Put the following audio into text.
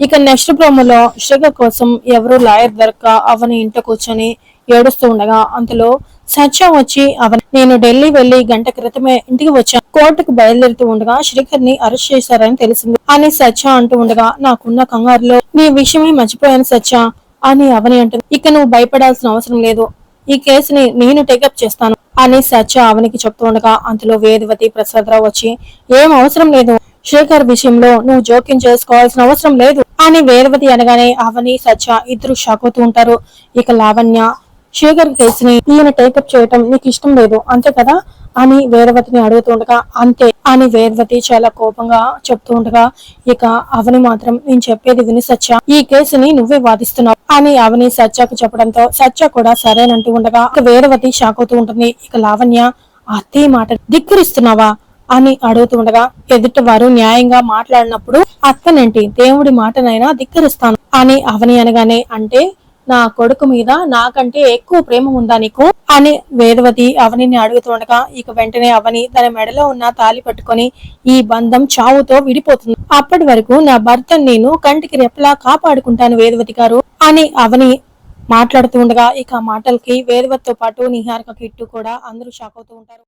ఇక నెక్స్ట్ ప్రోమోలో శేఖర్ కోసం ఎవరు లాయర్ దొరక అవని ఇంట కూర్చొని ఏడుస్తూ ఉండగా అంతలో సత్యం వచ్చి అవని నేను ఢిల్లీ వెళ్ళి గంట క్రితమే ఇంటికి వచ్చాను కోర్టుకు బయలుదేరుతూ ఉండగా శ్రీకర్ని అరెస్ట్ చేశారని తెలిసింది. అని సత్య అంటూ ఉండగా నాకున్న కంగారులో నీ విషయమే మర్చిపోయాను సత్య అని అవని అంటుంది. ఇక నువ్వు భయపడాల్సిన అవసరం లేదు. ఈ కేసుని నేను టేకప్ చేస్తాను అని సత్య అవనికి చెప్తూ ఉండగా అంతలో వేదవతి ప్రసాదరావు వచ్చి ఏం అవసరం లేదు. శేఖర్ విషయంలో నువ్వు జోక్యం చేసుకోవాల్సిన అవసరం లేదు. అని వేదవతి అనగానే అవని సత్య ఇద్దరు షాక్ అవుతూ ఉంటారు. ఇక లావణ్య శేఖర్ కేసుని ఈయన టేకప్ చేయటం నీకు ఇష్టం లేదు అంతే కదా? అని వేదవతిని అడుగుతుండగా అంతే అని వేదవతి చాలా కోపంగా చెప్తూ ఉండగా ఇక అవని మాత్రం నేను చెప్పేది విని సత్య ఈ కేసుని నువ్వే వాదిస్తున్నావు అని అవని సత్యకు చెప్పడంతో సత్య కూడా సరేనంటూ ఉండగా ఇక వేదవతి షాక్ అవుతూ ఉంటుంది. ఇక లావణ్య అత్తే మాట ధిక్కరిస్తున్నావా? అని అడుగుతూ ఉండగా ఎదుటి వారు న్యాయంగా మాట్లాడినప్పుడు అత్తనేంటి? దేవుడి మాటనైనా ధిక్కరిస్తాను. అని అవని అనగానే అంటే నా కొడుకు మీద నాకంటే ఎక్కువ ప్రేమ ఉందా నీకు? అని వేదవతి అవనిని అడుగుతుండగా ఇక వెంటనే అవని తన మెడలో ఉన్న తాలి పట్టుకొని ఈ బంధం చావుతో విడిపోతుంది. అప్పటి వరకు నా భర్త నేను కంటికి రెప్పలా కాపాడుకుంటాను వేదవతి గారు. అని అవని మాట్లాడుతూ ఉండగా ఇక మాటలకి వేదవతితో పాటు నిహారిక కిట్టు కూడా అందరూ షాక్ అవుతూ ఉంటారు.